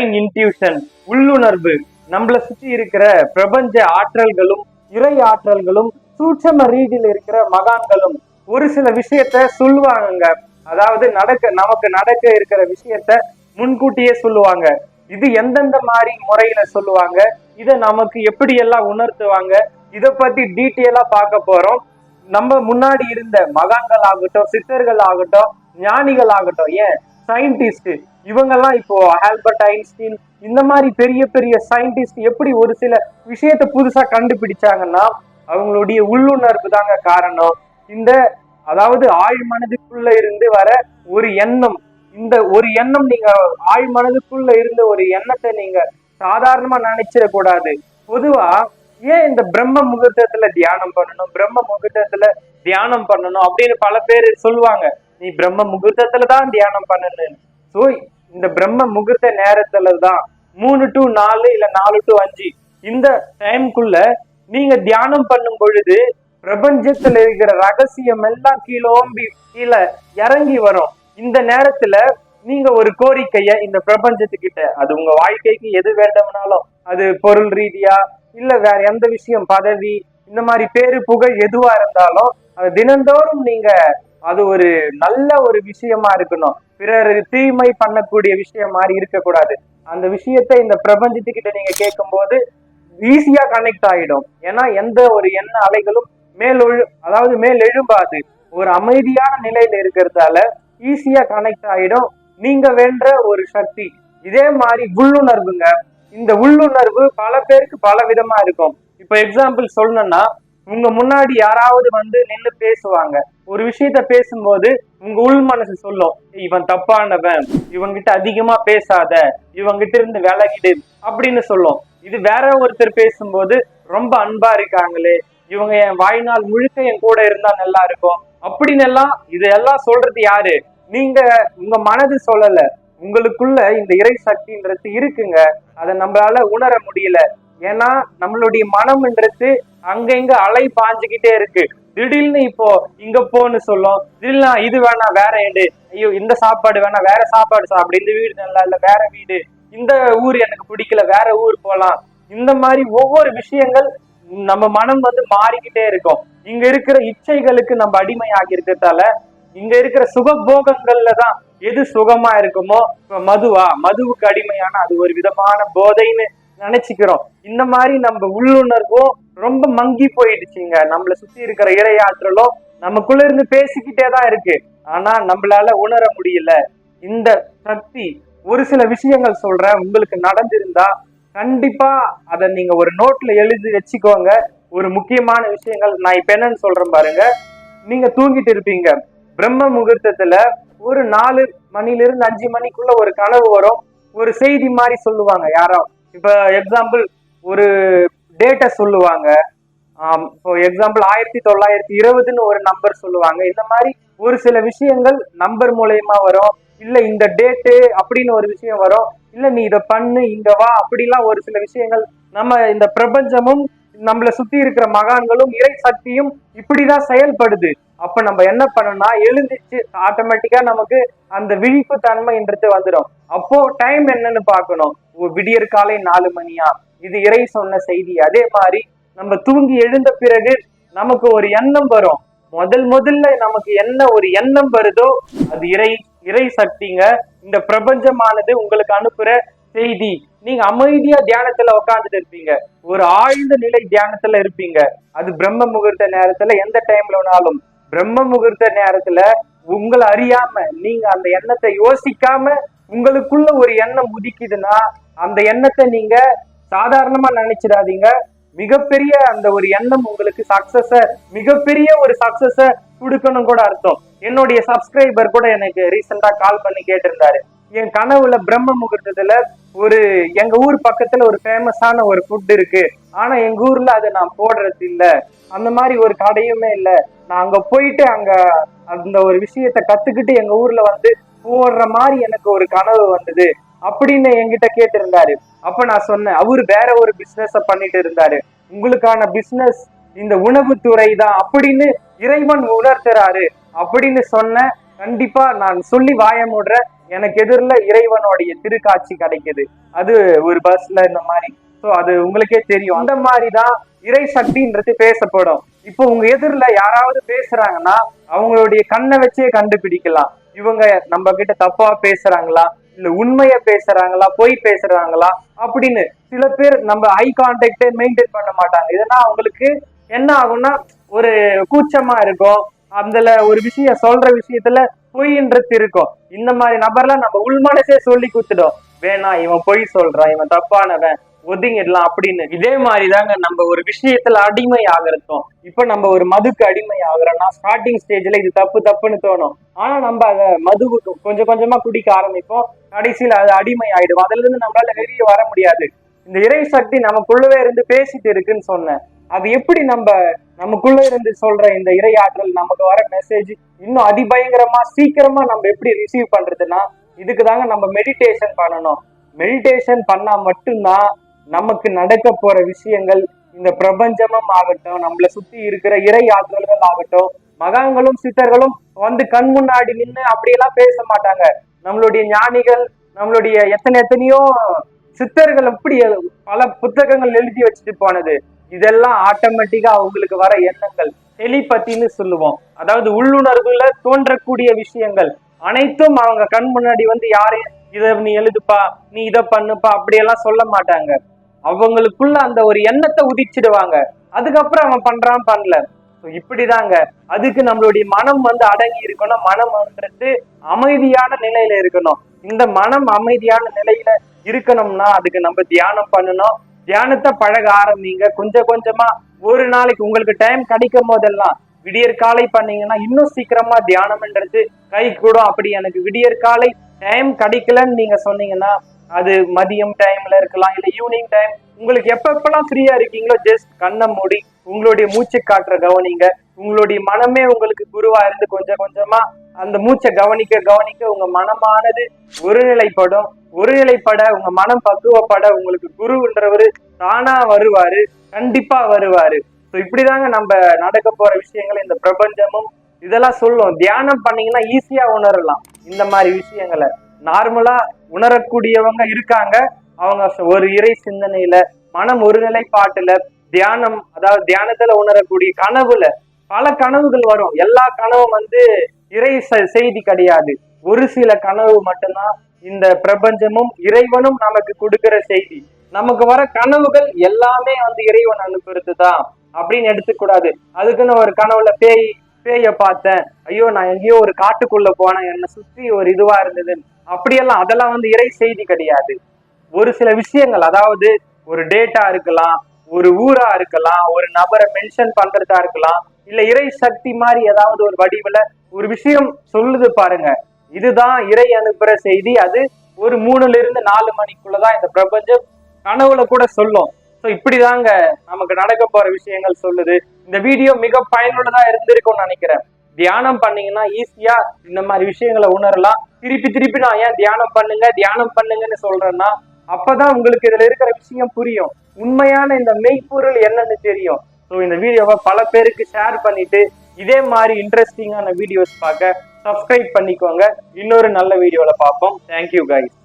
Divine intuition உள்ளுணர்வு நம்மளை சுத்தி இருக்கிற பிரபஞ்ச ஆற்றல்களும் இறை ஆற்றல்களும் சூட்சம ரீதியில் இருக்கிற மகான்களும் ஒரு சில விஷயத்த சொல்லுவாங்க அதாவது நடக்க நமக்கு நடக்க இருக்கிற விஷயத்த முன்கூட்டியே சொல்லுவாங்க. இது எந்தெந்த மாதிரி முறையில சொல்லுவாங்க? இதை நமக்கு எப்படி எல்லாம் உணர்த்துவாங்க? இதை பத்தி டீட்டெயிலா பார்க்க போறோம். நம்ம முன்னாடி இருந்த மகான்கள் ஆகட்டும் சித்தர்கள் ஆகட்டும் ஞானிகள் ஆகட்டும் ஏன்? சயின்டிஸ்ட் இவங்கெல்லாம் இப்போ ஆல்பர்ட் ஐன்ஸ்டீன் இந்த மாதிரி பெரிய பெரிய சயின்டிஸ்ட் எப்படி ஒரு சில விஷயத்த புதுசா கண்டுபிடிச்சாங்கன்னா அவங்களுடைய உள்ளுணர்வு தாங்க காரணம். இந்த அதாவது ஆழ் மனதுக்குள்ள இருந்து வர ஒரு எண்ணம் இந்த ஒரு எண்ணம் நீங்க ஆழ் மனதுக்குள்ள இருந்த ஒரு எண்ணத்தை நீங்க சாதாரணமா நினைச்சிட கூடாது பொதுவா ஏன் இந்த பிரம்ம முகூர்த்தத்துல தியானம் பண்ணணும் பிரம்ம முகூர்த்தத்துல தியானம் பண்ணணும் அப்படின்னு பல பேர் சொல்லுவாங்க. நீ பிரம்ம முகூர்த்தத்துல தான் தியானம் பண்ணணும் ஸோ இந்த பிரம்ம முகூர்த்த நேரத்துல தான் மூணு டு நாலு இல்ல நாலு டு அஞ்சு இந்த டைம்குள்ள நீங்க தியானம் பண்ணும் பொழுது பிரபஞ்சத்துல இருக்கிற ரகசியம் எல்லாம் கீழோம்பி கீழே இறங்கி வரும். இந்த நேரத்துல நீங்க ஒரு கோரிக்கைய இந்த பிரபஞ்சத்துக்கிட்ட அது உங்க வாழ்க்கைக்கு எது வேண்டும்னாலும் அது பொருள் ரீதியா இல்ல வேற எந்த விஷயம் பதவி இந்த மாதிரி பேரு புகழ் எதுவா இருந்தாலும் அது தினந்தோறும் நீங்க அது ஒரு நல்ல ஒரு விஷயமா இருக்கணும். பிறர் தீமை பண்ணக்கூடிய விஷயம் மாதிரி இருக்கக்கூடாது. அந்த விஷயத்த இந்த பிரபஞ்சத்துக்கிட்ட நீங்க கேட்கும்போது ஈஸியா கனெக்ட் ஆகிடும் ஏன்னா எந்த ஒரு எண்ண அலைகளும் மேல் அதாவது மேல் எழும்பாது. ஒரு அமைதியான நிலையில இருக்கிறதால ஈஸியா கனெக்ட் ஆகிடும் நீங்க வேண்ட ஒரு சக்தி. இதே மாதிரி உள்ளுணர்வுங்க. இந்த உள்ளுணர்வு பல பேருக்கு பல விதமா இருக்கும். இப்போ எக்ஸாம்பிள் சொல்லணும்னா உங்க முன்னாடி யாராவது வந்து நின்று பேசுவாங்க. ஒரு விஷயத்த பேசும்போது உங்க உள் மனசு சொல்லும் இவன் தப்பானவன். இவங்கிட்ட அதிகமா பேசாத. இவங்கிட்ட இருந்து விலகிடு. அப்படின்னு சொல்லும். இது வேற ஒருத்தர் பேசும்போது ரொம்ப அன்பா இருக்காங்களே. இவங்க என் வாய்நாள் முழுக்க என் கூட இருந்தா நல்லா இருக்கும். அப்படின்னு எல்லாம் இதெல்லாம் சொல்றது யாரு? நீங்க உங்க மனது சொல்லல. உங்களுக்குள்ள இந்த இறை சக்தின்றது இருக்குங்க. அதை நம்மளால உணர முடியல. ஏன்னா நம்மளுடைய மனம்ன்றது அங்கங்க அலை பாஞ்சுக்கிட்டே இருக்கு. திடீர்னு இப்போ இங்க போன்னு சொல்லும். திடீர்னு இது வேணா வேற எடு ஐயோ இந்த சாப்பாடு வேணா வேற சாப்பாடு சாப்பிடு இந்த வீடு நல்லா இல்ல வேற வீடு. இந்த ஊர் எனக்கு பிடிக்கல வேற ஊர் போலாம். இந்த மாதிரி ஒவ்வொரு விஷயங்கள் நம்ம மனம் வந்து மாறிக்கிட்டே இருக்கும். இங்க இருக்கிற இச்சைகளுக்கு நம்ம அடிமை இருக்கிறதால இங்க இருக்கிற சுகபோகங்கள்ல தான் எது சுகமா இருக்குமோ மதுவா மதுவுக்கு அடிமையான அது ஒரு விதமான போதைன்னு நினைச்சுக்கிறோம். இந்த மாதிரி நம்ம உள்ளுணர்வும் ரொம்ப மங்கி போயிடுச்சுங்க. நம்மள சுத்தி இருக்கிற இறையாற்றலும் நமக்குள்ள இருந்து பேசிக்கிட்டே தான் இருக்கு. ஆனா நம்மளால உணர முடியல. இந்த சக்தி ஒரு சில விஷயங்கள் சொல்றேன். உங்களுக்கு நடந்திருந்தா கண்டிப்பா அதை நீங்க ஒரு நோட்ல எழுதி வச்சுக்கோங்க. ஒரு முக்கியமான விஷயங்கள் நான் இப்ப என்னன்னு சொல்றேன் பாருங்க. நீங்க தூங்கிட்டு இருப்பீங்க. பிரம்ம முகூர்த்தத்துல ஒரு நாலு மணிலிருந்து அஞ்சு மணிக்குள்ள ஒரு கனவு வரும். ஒரு செய்தி மாதிரி சொல்லுவாங்க யாரோ. இப்ப எக்ஸாம்பிள் ஒரு டேட்டை சொல்லுவாங்க. இப்போ எக்ஸாம்பிள் ஆயிரத்தி தொள்ளாயிரத்தி இருபதுன்னு ஒரு நம்பர் சொல்லுவாங்க. இந்த மாதிரி ஒரு சில விஷயங்கள் நம்பர் மூலயமா வரும். இல்ல இந்த டேட்டு அப்படின்னு ஒரு விஷயம் வரும். இல்ல நீ இதை பண்ணு இங்க வா அப்படிலாம் ஒரு சில விஷயங்கள் நம்ம இந்த பிரபஞ்சமும் நம்மளை சுத்தி இருக்கிற மகான்களும் இறை சக்தியும் இப்படிதான் செயல்படுது. அப்ப நம்ம என்ன பண்ணணும்னா எழுந்திருச்சு ஆட்டோமேட்டிக்கா நமக்கு அந்த விழிப்பு தன்மைன்றது வந்துடும் அப்போ டைம் என்னன்னு பார்க்கணும். ஓ, விடியற் காலை நாலு மணியா? இது இறை சொன்ன செய்தி. அதே மாதிரி நம்ம தூங்கி எழுந்த பிறகு நமக்கு ஒரு எண்ணம் வரும். முதல் முதல்ல நமக்கு என்ன ஒரு எண்ணம் வருதோ அது இறை இறை சக்திங்க. இந்த பிரபஞ்சமானது உங்களுக்கு அனுப்புற செய்தி. நீங்க அமைதியா தியானத்துல உட்காந்துட்டு இருப்பீங்க. ஒரு ஆழ்ந்த நிலை தியானத்துல இருப்பீங்க. அது பிரம்ம முகூர்த்த நேரத்துல எந்த டைம்ல வேணாலும். பிரம்ம முகூர்த்த நேரத்துல உங்களை அறியாம நீங்க அந்த எண்ணத்தை யோசிக்காம உங்களுக்குள்ள ஒரு எண்ணம் உதிக்குதுன்னா அந்த எண்ணத்தை நீங்க சாதாரணமா நினைச்சிடாதீங்க. மிகப்பெரிய அந்த ஒரு எண்ணம் உங்களுக்கு சக்சஸ மிகப்பெரிய ஒரு சக்சஸ கொடுக்கணும் கூட அர்த்தம். என்னுடைய சப்ஸ்கிரைபர் கூட எனக்கு ரீசெண்டா கால் பண்ணி கேட்டிருந்தாரு. என் கனவுல பிரம்ம முகூர்த்தத்துல ஒரு எங்க ஊர் பக்கத்துல ஒரு ஃபேமஸான ஒரு ஃபுட் இருக்கு. ஆனா எங்க ஊர்ல அதை நான் போடுறது இல்ல அந்த மாதிரி ஒரு கடையுமே இல்லை. நான் அங்க போயிட்டு அங்க அந்த ஒரு விஷயத்த கத்துக்கிட்டு எங்க ஊர்ல வந்து போடுற மாதிரி எனக்கு ஒரு கனவு வந்தது அப்படின்னு என்கிட்ட கேட்டிருந்தாரு. அப்ப நான் சொன்னேன் அவரு வேற ஒரு பிசினஸ பண்ணிட்டு இருந்தாரு. உங்களுக்கான பிசினஸ் இந்த உணவுத்துறை தான் அப்படின்னு இறைவன் உணர்த்துறாரு அப்படின்னு சொன்ன கண்டிப்பா நான் சொல்லி வாய முடுற எனக்கு எதிரில் இறைவனுடைய திருக்காட்சி கிடைக்குது. அது ஒரு பஸ்ல இந்த மாதிரி. ஸோ அது உங்களுக்கே தெரியும். அந்த மாதிரி தான் இறை சக்தின்றது பேசப்படும். இப்போ உங்க எதிரில் யாராவது பேசுறாங்கன்னா அவங்களுடைய கண்ணை வச்சே கண்டுபிடிக்கலாம். இவங்க நம்ம கிட்ட தப்பா பேசுறாங்களா? இல்ல உண்மைய பேசுறாங்களா? பொய் பேசுறாங்களா? அப்படின்னு சில பேர் நம்ம ஐ கான்டாக்டே மெயின்டைன் பண்ண மாட்டாங்க. இதனா அவங்களுக்கு என்ன ஆகும்னா ஒரு கூச்சமா இருக்கும் அதுல ஒரு விஷயம் சொல்ற விஷயத்துல பொய்ன்றது இருக்கும். இந்த மாதிரி நபர்லாம் நம்ம உள்மனசே சொல்லி கொடுத்துடும் வேணாம் இவன் பொய் சொல்றான் இவன் தப்பானவன். ஒதுங்கிடலாம் அப்படின்னு. இதே மாதிரி தாங்க நம்ம ஒரு விஷயத்துல அடிமை ஆகிறதும் இப்ப நம்ம ஒரு மதுக்கு அடிமை ஆகிறோம்னா ஸ்டார்டிங் ஸ்டேஜ்ல இது தப்பு தப்புன்னு தோணும். ஆனா நம்ம அதை மதுவுக்கு கொஞ்சம் கொஞ்சமா குடிக்க ஆரம்பிப்போம். கடைசியில் அது அடிமை ஆயிடும் அதுல இருந்து நம்மளால வெளியே வர முடியாது. இந்த இறை சக்தி நமக்குள்ளவே இருந்து பேசிட்டு இருக்குன்னு சொன்னேன். அது எப்படி நம்ம நமக்குள்ள இருந்து சொல்ற இந்த இரையாற்றல் நமக்கு வர மெசேஜ் இன்னும் அதிபயங்கரமா சீக்கிரமா நம்ம எப்படி ரிசீவ் பண்றதுன்னா இதுக்கு தாங்க நம்ம மெடிடேஷன் பண்ணணும். மெடிடேஷன் பண்ணா மட்டும்தான் நமக்கு நடக்க போற விஷயங்கள் இந்த பிரபஞ்சமும் ஆகட்டும் நம்மளை சுத்தி இருக்கிற இறை ஆற்றல்கள் ஆகட்டும் மகான்களும் சித்தர்களும் வந்து கண் முன்னாடி நின்று அப்படியெல்லாம் பேச மாட்டாங்க. நம்மளுடைய ஞானிகள் நம்மளுடைய எத்தனை எத்தனையோ சித்தர்கள் எப்படி பல புத்தகங்கள் எழுதி வச்சுட்டு போனது. இதெல்லாம் ஆட்டோமேட்டிக்கா அவங்களுக்கு வர எண்ணங்கள். டெலிபத்தின்னு சொல்லுவோம். அதாவது உள்ளுணர்வுல தோன்றக்கூடிய விஷயங்கள். அனைத்தும் அவங்க கண் முன்னாடி வந்து யாரையும் இதை நீ எழுதுப்பா நீ இதை பண்ணுப்பா அப்படியெல்லாம் சொல்ல மாட்டாங்க. அவங்களுக்குள்ள அந்த ஒரு எண்ணத்தை உதிச்சிடுவாங்க. அதுக்கப்புறம் அவன் பண்றான் பண்ணல. இப்படிதாங்க. அதுக்கு நம்மளுடைய மனம் வந்து அடங்கி இருக்கணும். மனம்ன்றது அமைதியான நிலையில இருக்கணும். இந்த மனம் அமைதியான நிலையில இருக்கணும்னா அதுக்கு நம்ம தியானம் பண்ணணும். தியானத்தை பழக ஆரம்பிங்க. கொஞ்சம் கொஞ்சமா ஒரு நாளைக்கு உங்களுக்கு டைம் கிடைக்கும் போதெல்லாம் விடியற்காலை பண்ணீங்கன்னா இன்னும் சீக்கிரமா தியானம்ன்றது கை கூடும். அப்படி எனக்கு விடியற்காலை டைம் கிடைக்கலன்னு நீங்க சொன்னீங்கன்னா அது மதியம் டைம்ல இருக்கலாம் இல்ல ஈவினிங் டைம் உங்களுக்கு எப்பப்பெல்லாம் ஃப்ரீயா இருக்கீங்களோ ஜஸ்ட் கண்ணை மூடி உங்களுடைய மூச்சு காற்ற கவனிங்க. உங்களுடைய மனமே உங்களுக்கு குருவா இருந்து கொஞ்சம் கொஞ்சமா அந்த மூச்சை கவனிக்க கவனிக்க உங்க மனமானது ஒருநிலைப்படும். ஒருநிலைப்பட உங்க மனம் பக்குவப்பட உங்களுக்கு குருன்றவரு தானா வருவாரு கண்டிப்பா வருவாரு. ஸோ இப்படிதாங்க நம்ம நடக்க போற விஷயங்கள் இந்த பிரபஞ்சமும் இதெல்லாம் சொல்லும். தியானம் பண்ணீங்கன்னா ஈஸியா உணரலாம். இந்த மாதிரி விஷயங்களை. நார்மலா உணரக்கூடியவங்க இருக்காங்க. அவங்க ஒரு இறை சிந்தனையில மனம் ஒருநிலைப்பாட்டுல தியானம் அதாவது தியானத்துல உணரக்கூடிய கனவுல பல கனவுகள் வரும். எல்லா கனவும் வந்து இறை செ- செய்தி கிடையாது. ஒரு சில கனவு மட்டும்தான் இந்த பிரபஞ்சமும் இறைவனும் நமக்கு கொடுக்கிற செய்தி. நமக்கு வர கனவுகள் எல்லாமே வந்து இறைவன் அனுப்புறது தான் அப்படின்னு எடுத்துக்கூடாது. அதுக்குன்னு ஒரு கனவுல பேய் பேய பார்த்தேன். ஐயோ நான் எங்கேயோ ஒரு காட்டுக்குள்ள போனேன். என்னை சுத்தி ஒரு இதுவா இருந்தது. அப்படியெல்லாம் அதெல்லாம் வந்து இறை செய்தி கிடையாது. ஒரு சில விஷயங்கள் அதாவது ஒரு டேட்டா இருக்கலாம் ஒரு ஊரா இருக்கலாம் ஒரு நபரை மென்ஷன் பண்றதா இருக்கலாம் இல்ல இறை சக்தி மாதிரி ஏதாவது ஒரு வடிவுல ஒரு விஷயம் சொல்லுது பாருங்க. இதுதான் இறை அனுப்புற செய்தி. அது ஒரு மூணுல இருந்து நாலு மணிக்குள்ளதான் இந்த பிரபஞ்சம் கனவுல கூட சொல்லும். ஸோ இப்படிதாங்க நமக்கு நடக்க போற விஷயங்கள் சொல்லுது. இந்த வீடியோ மிக பயனுள்ளதா இருந்திருக்கும்னு நினைக்கிறேன். தியானம் பண்ணீங்கன்னா ஈஸியா இந்த மாதிரி விஷயங்களை உணரலாம். திருப்பி திருப்பி நான் ஏன் தியானம் பண்ணுங்க தியானம் பண்ணுங்கன்னு சொல்றேன்னா அப்பதான் உங்களுக்கு இதுல இருக்கிற விஷயம் புரியும். உண்மையான இந்த மெய்ப்பொருள் என்னன்னு தெரியும். ஸோ இந்த வீடியோவை பல பேருக்கு ஷேர் பண்ணிட்டு இதே மாதிரி இன்ட்ரெஸ்டிங்கான வீடியோஸ் பார்க்க சப்ஸ்கிரைப் பண்ணிக்கோங்க. இன்னொரு நல்ல வீடியோவில் பார்ப்போம். Thank you guys